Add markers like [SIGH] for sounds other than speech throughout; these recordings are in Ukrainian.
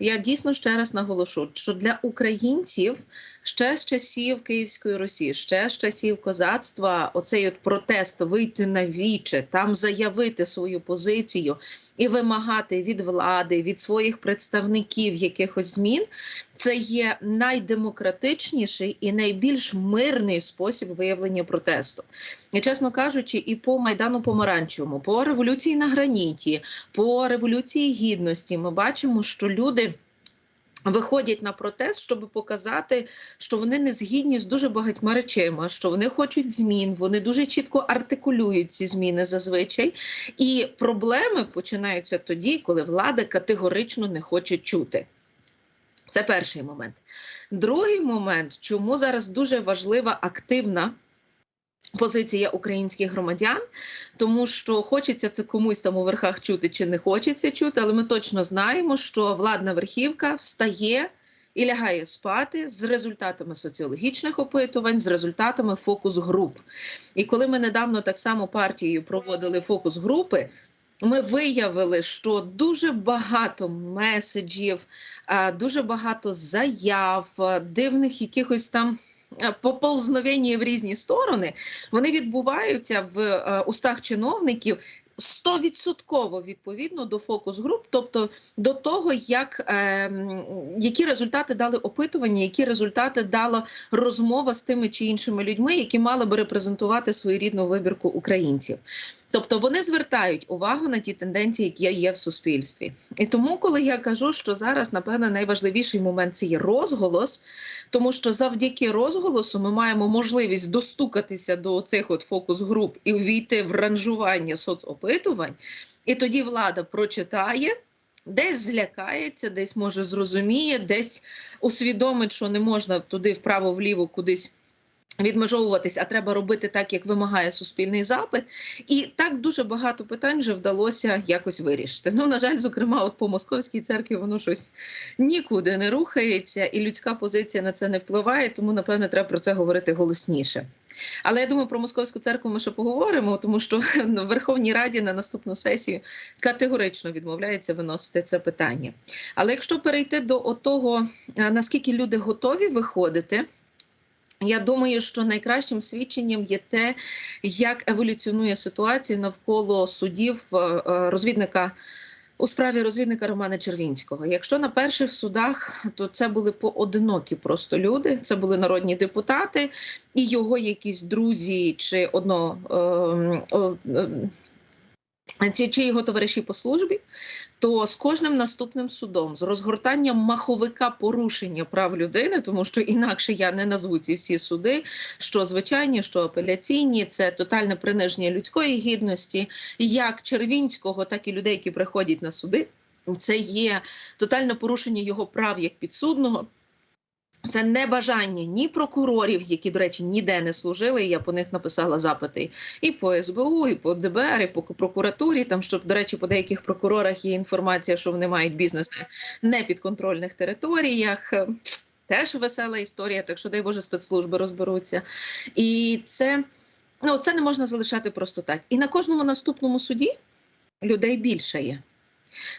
Я дійсно ще раз наголошу, що для українців ще з часів Київської Росії, ще з часів козацтва, оцей от протест вийти на віче, там заявити свою позицію і вимагати від влади, від своїх представників якихось змін, це є найдемократичніший і найбільш мирний спосіб виявлення протесту. І чесно кажучи, і по майдану помаранчевому, по революції на граніті, по революції гідності, ми бачимо, що люди. Виходять на протест, щоб показати, що вони не згідні з дуже багатьма речима, що вони хочуть змін, вони дуже чітко артикулюють ці зміни зазвичай. І проблеми починаються тоді, коли влада категорично не хоче чути. Це перший момент. Другий момент, чому зараз дуже важлива активна позиція українських громадян, тому що хочеться це комусь там у верхах чути чи не хочеться чути, але ми точно знаємо, що владна верхівка встає. І лягає спати з результатами соціологічних опитувань, з результатами фокус груп. І коли ми недавно так само партією проводили фокус групи, ми виявили, що дуже багато меседжів, дуже багато заяв, дивних якихось там. Поползновення в різні сторони вони відбуваються в е, устах чиновників стовідсотково відповідно до фокус груп, тобто до того, як е, які результати дали опитування, які результати дала розмова з тими чи іншими людьми, які мали би репрезентувати свою рідну вибірку українців. Тобто вони звертають увагу на ті тенденції, які є в суспільстві, і тому, коли я кажу, що зараз напевно найважливіший момент це є розголос, тому що завдяки розголосу ми маємо можливість достукатися до цих от фокус груп і увійти в ранжування соцопитувань, і тоді влада прочитає. Десь злякається, десь може зрозуміє, десь усвідомить, що не можна туди вправо-вліво кудись Відмежовуватись, а треба робити так, як вимагає суспільний запит, і так дуже багато питань вже вдалося якось вирішити. Ну на жаль, зокрема, от по московській церкві воно щось нікуди не рухається, і людська позиція на це не впливає. Тому напевно треба про це говорити голосніше. Але я думаю, про московську церкву ми ще поговоримо, тому що [LAUGHS] в Верховній Раді на наступну сесію категорично відмовляється виносити це питання. Але якщо перейти до того, наскільки люди готові виходити. Я думаю, що найкращим свідченням є те, як еволюціонує ситуація навколо судів е, е, розвідника. У справі розвідника Романа Червінського. Якщо на перших судах, то це були поодинокі просто люди, це були народні депутати і його якісь друзі чи одно е, е, чи, чи його товариші по службі, то з кожним наступним судом, з розгортанням маховика порушення прав людини, тому що інакше я не назву ці всі суди, що звичайні, що апеляційні, це тотальне приниження людської гідності, як Червінського, так і людей, які приходять на суди. Це є тотальне порушення його прав як підсудного. Це не бажання ні прокурорів, які, до речі, ніде не служили. Я по них написала запити і по СБУ, і по ДБР, і по прокуратурі. Там щоб, до речі, по деяких прокурорах є інформація, що вони мають бізнес на непідконтрольних територіях. Теж весела історія, так що дай Боже спецслужби розберуться. І це ну це не можна залишати просто так. І на кожному наступному суді людей більше є.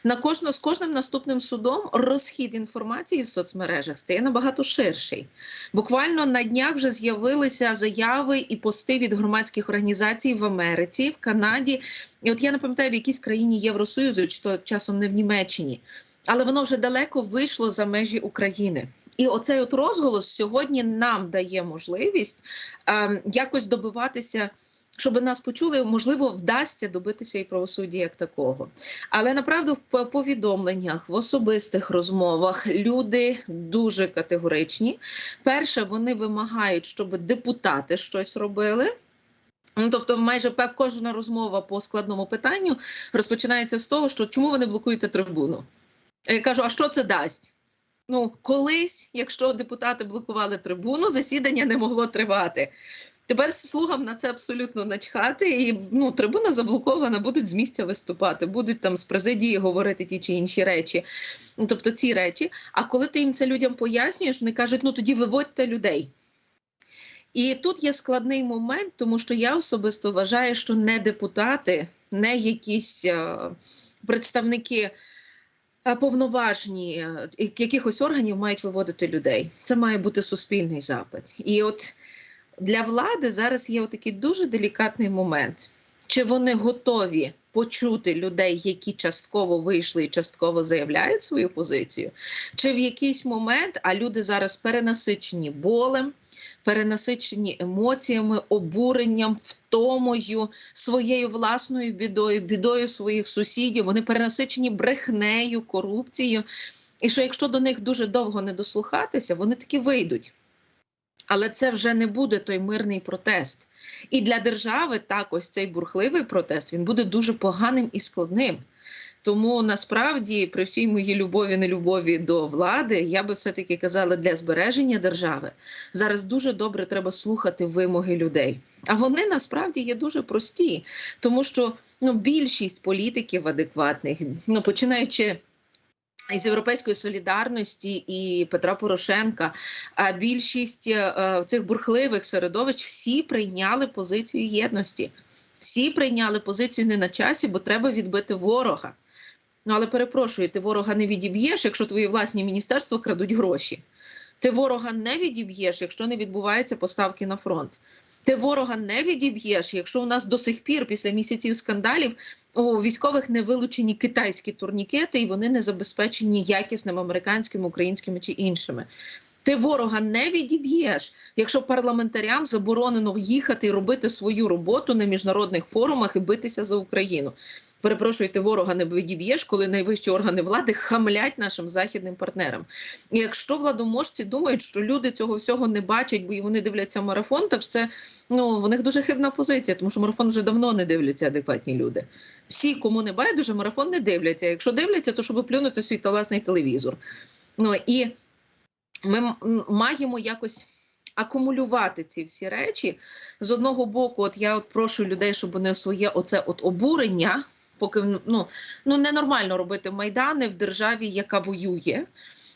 На кожну з кожним наступним судом розхід інформації в соцмережах стає набагато ширший. Буквально на днях вже з'явилися заяви і пости від громадських організацій в Америці, в Канаді. І от я не пам'ятаю, в якійсь країні Євросоюзу, чи то часом не в Німеччині, але воно вже далеко вийшло за межі України. І оцей от розголос сьогодні нам дає можливість е, якось добиватися щоб нас почули, можливо, вдасться добитися і правосуддя як такого. Але направду в повідомленнях, в особистих розмовах люди дуже категоричні. Перше, вони вимагають, щоб депутати щось робили. Ну, тобто, майже кожна розмова по складному питанню розпочинається з того, що чому ви не блокуєте трибуну? Я кажу, а що це дасть? Ну, колись, якщо депутати блокували трибуну, засідання не могло тривати. Тепер слугам на це абсолютно начхати, і ну трибуна заблокована, будуть з місця виступати, будуть там з президії говорити ті чи інші речі, ну тобто ці речі. А коли ти їм це людям пояснюєш, вони кажуть, ну тоді виводьте людей. І тут є складний момент, тому що я особисто вважаю, що не депутати, не якісь а, представники е, повноважні е, якихось органів мають виводити людей. Це має бути суспільний запит. І от для влади зараз є такий дуже делікатний момент. Чи вони готові почути людей, які частково вийшли і частково заявляють свою позицію, чи в якийсь момент, а люди зараз перенасичені болем, перенасичені емоціями, обуренням, втомою, своєю власною бідою, бідою своїх сусідів, вони перенасичені брехнею, корупцією. І що якщо до них дуже довго не дослухатися, вони таки вийдуть. Але це вже не буде той мирний протест. І для держави також цей бурхливий протест він буде дуже поганим і складним. Тому насправді, при всій моїй любові, нелюбові до влади, я би все-таки казала, для збереження держави зараз дуже добре треба слухати вимоги людей. А вони насправді є дуже прості, тому що ну, більшість політиків адекватних, ну починаючи із європейської солідарності і Петра Порошенка, а більшість е, цих бурхливих середовищ всі прийняли позицію єдності. Всі прийняли позицію не на часі, бо треба відбити ворога. Ну але перепрошую, ти ворога не відіб'єш, якщо твої власні міністерства крадуть гроші. Ти ворога не відіб'єш, якщо не відбуваються поставки на фронт. Ти ворога не відіб'єш, якщо у нас до сих пір, після місяців скандалів, у військових не вилучені китайські турнікети, і вони не забезпечені якісним американськими, українськими чи іншими. Ти ворога не відіб'єш, якщо парламентарям заборонено їхати і робити свою роботу на міжнародних форумах і битися за Україну. Перепрошую, ти ворога не відіб'єш, коли найвищі органи влади хамлять нашим західним партнерам. І якщо владоможці думають, що люди цього всього не бачать, бо вони дивляться марафон, так це ну в них дуже хибна позиція, тому що марафон вже давно не дивляться адекватні люди. Всі, кому не байдуже, марафон не дивляться. Якщо дивляться, то щоб плюнути свій та власний телевізор. Ну і ми маємо якось. Акумулювати ці всі речі з одного боку, от я от прошу людей, щоб вони своє оце от обурення, поки ну, ну ненормально робити майдани в державі, яка воює.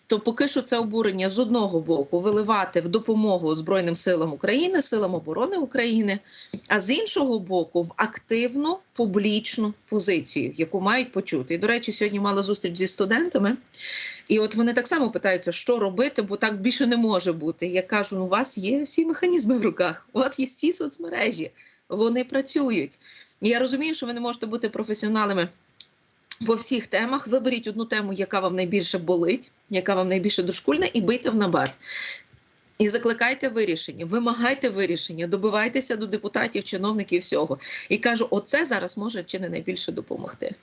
То поки що це обурення з одного боку виливати в допомогу Збройним силам України, силам оборони України, а з іншого боку, в активну публічну позицію, яку мають почути. І до речі, сьогодні мала зустріч зі студентами, і от вони так само питаються, що робити, бо так більше не може бути. Я кажу: ну, у вас є всі механізми в руках, у вас є всі соцмережі, вони працюють. І я розумію, що ви не можете бути професіоналами. По всіх темах виберіть одну тему, яка вам найбільше болить, яка вам найбільше дошкульна, і бийте в набат. І закликайте вирішення, вимагайте вирішення, добивайтеся до депутатів, чиновників всього. І кажу, оце зараз може чи не найбільше допомогти.